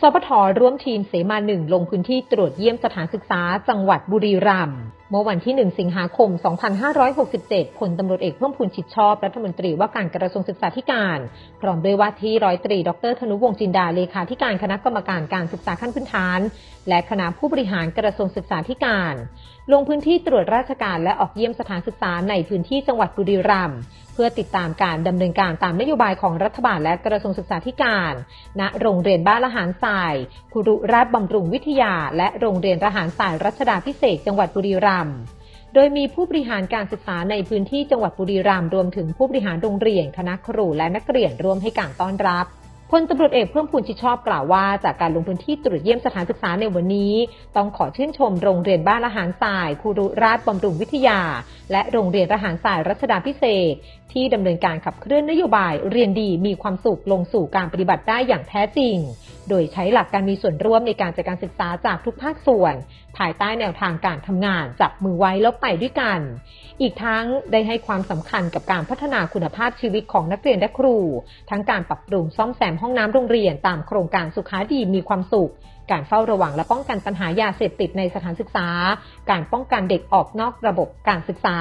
สปทร่วมทีมเสมาหนึ่งลงพื้นที่ตรวจเยี่ยมสถานศึกษาจังหวัดบุรีรัมย์เมื่อวันที่ 1 สิงหาคม 2567พลตำรวจเอกเพิ่มพูนชิดชอบ รัฐมนตรีว่าการกระทรวงศึกษาธิการ พร้อมด้วยว่าที่ร้อยตรี ดรธนุวงศ์จินดา เลขาธิการคณะกรรมการการศึกษาขั้นพื้นฐาน และคณะผู้บริหารกระทรวงศึกษาธิการ ลงพื้นที่ตรวจราชการและออกเยี่ยมสถานศึกษาในพื้นที่จังหวัดบุรีรัมย์เพื่อติดตามการดำเนินการตามนโยบายของรัฐบาลและกระทรวงศึกษาธิการ ณ โรงเรียนบ้านละหารทรายคุรุราชบำรุงวิทยา และโรงเรียนทหารทรายรัชดาพิเศษจังหวัดบุรีรัมย์โดยมีผู้บริหารการศึกษาในพื้นที่จังหวัดบุรีรัมย์รวมถึงผู้บริหารโรงเรียนคณะครูและนักเรียนร่วมให้การต้อนรับพลตำรวจเอกเพิ่มพูนชิดชอบกล่าวว่า จากการลงพื้นที่ตรวจเยี่ยมสถานศึกษาในวันนี้ ต้องขอชื่นชมโรงเรียนบ้านละหารทรายครูรุราชบำรุงวิทยา และโรงเรียนทหารทรายรัชดาพิเศษ ที่ดำเนินการขับเคลื่อนนโยบายเรียนดีมีความสุขลงสู่การปฏิบัติได้อย่างแท้จริง โดยใช้หลักการมีส่วนร่วมในการจัดการศึกษาจากทุกภาคส่วน ภายใต้แนวทางการทำงานจับมือไว้แล้วไปด้วยกัน อีกทั้งได้ให้ความสำคัญกับการพัฒนาคุณภาพชีวิตของนักเรียนและครู ทั้งการปรับปรุงซ่อมแซมห้องน้ำโรงเรียนตามโครงการสุขาดีมีความสุข การเฝ้าระวังและป้องกันปัญหายาเสพติดในสถานศึกษา การป้องกันเด็กออกนอกระบบการศึกษา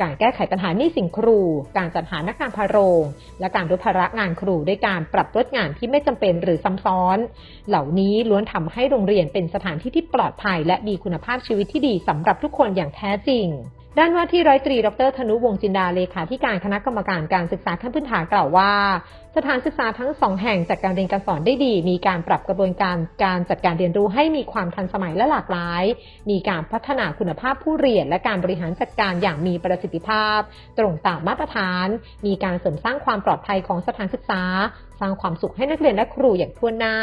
การแก้ไขปัญหาหนี้สินครู การจัดหานักการพาโรง และการลดภาระงานครูด้วยการปรับลดงานที่ไม่จำเป็นหรือซ้ำซ้อน เหล่านี้ล้วนทำให้โรงเรียนเป็นสถานที่ที่ปลอดภัย และมีคุณภาพชีวิตที่ดีสำหรับทุกคนอย่างแท้จริง ด้านว่าที่ร้อยตรี ดรธนุวงจินดา เลขาธิการคณะกรรมการการศึกษาขั้นพื้นฐานกล่าวว่า สถานศึกษาทั้งสองแห่งจัดการเรียนการสอนได้ดี มีการปรับกระบวนการการจัดการเรียนรู้ให้มีความทันสมัยและหลากหลาย มีการพัฒนาคุณภาพผู้เรียน และการบริหารจัดการอย่างมีประสิทธิภาพ ตรงตามมาตรฐาน มีการเสริมสร้างความปลอดภัยของสถานศึกษา สร้างความสุขให้นักเรียนและครูอย่างทั่วหน้า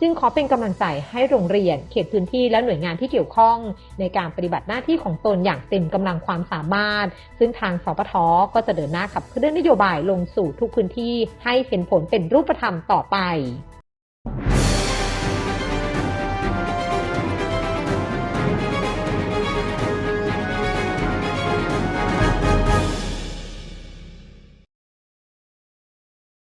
จึงขอเป็นกำลังใจให้โรงเรียน เขตพื้นที่และหน่วยงานที่เกี่ยวข้อง ในการปฏิบัติหน้าที่ของตนอย่างเต็มกำลังความสามารถ ซึ่งทางสปทก็จะเดินหน้าขับเคลื่อนนโยบายลงสู่ทุกพื้นที่ให้เห็นผลเป็นรูปธรรมต่อไป